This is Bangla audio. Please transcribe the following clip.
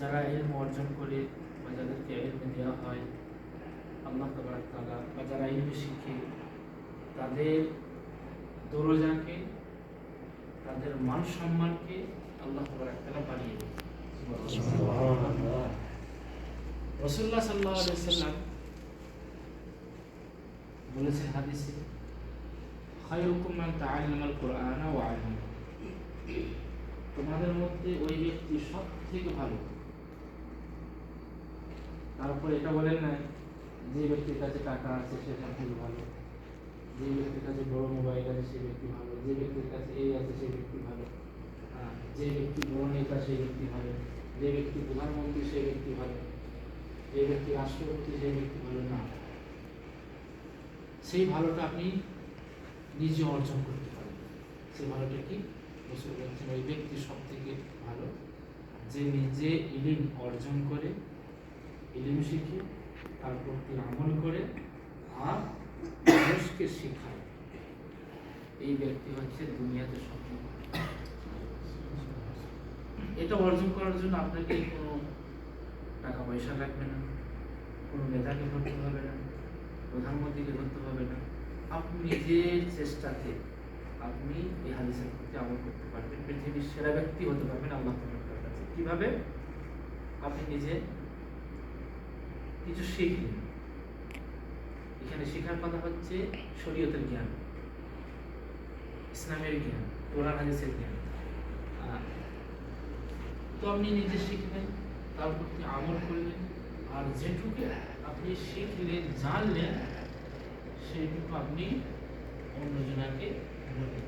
যারা ইলম অর্জন করে বা যাদেরকে ইলম দেওয়া হয়, আল্লাহ তাবারাক তাআলা বা যারা ইলম শিখে, তাদের দরজাকে, তাদের মান সম্মানকে আল্লাহ তাবারাক তাআলা বাড়িয়ে দেয়। রসুল্লাহ সাল্লাহ সাল্লাম বলেছেন হাদিসে কুরআনা তোমাদের মধ্যে ওই ব্যক্তি সব থেকে ভালো। তারপর এটা বলেন না, যে ব্যক্তির কাছে টাকা আছে সে সব ভালো। যে ব্যক্তির কাছে বড় মোবাইল আছে সেই ব্যক্তি ভালো। যে ব্যক্তির কাছে এই আছে সেই ব্যক্তি ভালো। যে ব্যক্তি বড় নেতা সেই ব্যক্তি ভালো। যে ব্যক্তি প্রধানমন্ত্রী সেই ব্যক্তি ভালো। যে ব্যক্তি রাষ্ট্রপতি সেই ব্যক্তি ভালো না। সেই ভালোটা আপনি নিজে অর্জন করতে পারেন। সেই ভালোটা কি? রসুল বলছেন ওই ব্যক্তি সব থেকে ভালো। যে নিজে ইলিম অর্জন করে ইলিম শিখে তার প্রতি আমল করে আর মানুষকে শেখায়। এই ব্যক্তি হচ্ছে দুনিয়াতে ভালো। এটা অর্জন করার জন্য আপনাকে কোনো টাকা পয়সা লাগবে না, কোনো নেতাকে ধরতে হবে না, প্রধানমন্ত্রীকে ধরতে হবে না। আপনি নিজের চেষ্টাতে আপনি এই হাদিসের প্রতি আমল করতে পারবেন। পৃথিবীর সেরা ব্যক্তি হতে পারবেন আল্লাহ কাছে। কীভাবে? আপনি নিজে কিছু শিখলেন এখানে শেখার কথা হচ্ছে শরীয়তের জ্ঞান, ইসলামের জ্ঞান, কোরআন, হাদিসের জ্ঞান। তো আপনি নিজে শিখবেন, তার প্রতি আমল করলেন আর যেটুকু আপনি শিখলেন, জানলেন সেইটুকু আপনি অন্যজনাকে বলবেন।